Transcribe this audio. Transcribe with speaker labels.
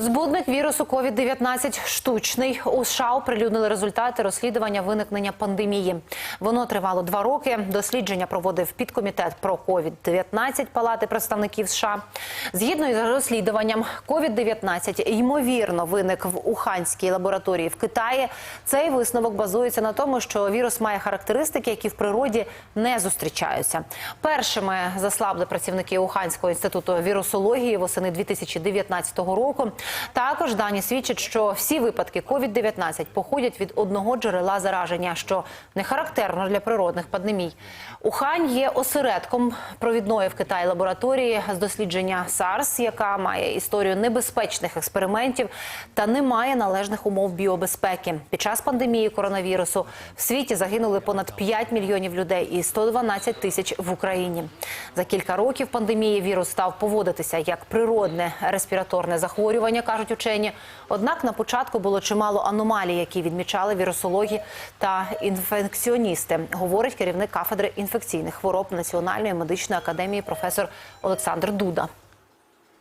Speaker 1: Збудник вірусу COVID-19 штучний. У США оприлюднили результати розслідування виникнення пандемії. Воно тривало два роки. Дослідження проводив підкомітет про COVID-19 Палати представників США. Згідно із розслідуванням, COVID-19 ймовірно виник в Уханській лабораторії в Китаї. Цей висновок базується на тому, що вірус має характеристики, які в природі не зустрічаються. Першими заслабли працівники Уханського інституту вірусології восени 2019 року. Також дані свідчать, що всі випадки COVID-19 походять від одного джерела зараження, що не характерно для природних пандемій. Ухань є осередком провідної в Китаї лабораторії з дослідження SARS, яка має історію небезпечних експериментів та не має належних умов біобезпеки. Під час пандемії коронавірусу в світі загинули понад 5 мільйонів людей і 112 тисяч в Україні. За кілька років пандемії вірус став поводитися як природне респіраторне захворювання, кажуть учені. Однак на початку було чимало аномалій, які відмічали вірусологи та інфекціоністи, говорить керівник кафедри інфекційних хвороб Національної медичної академії професор Олександр Дуда.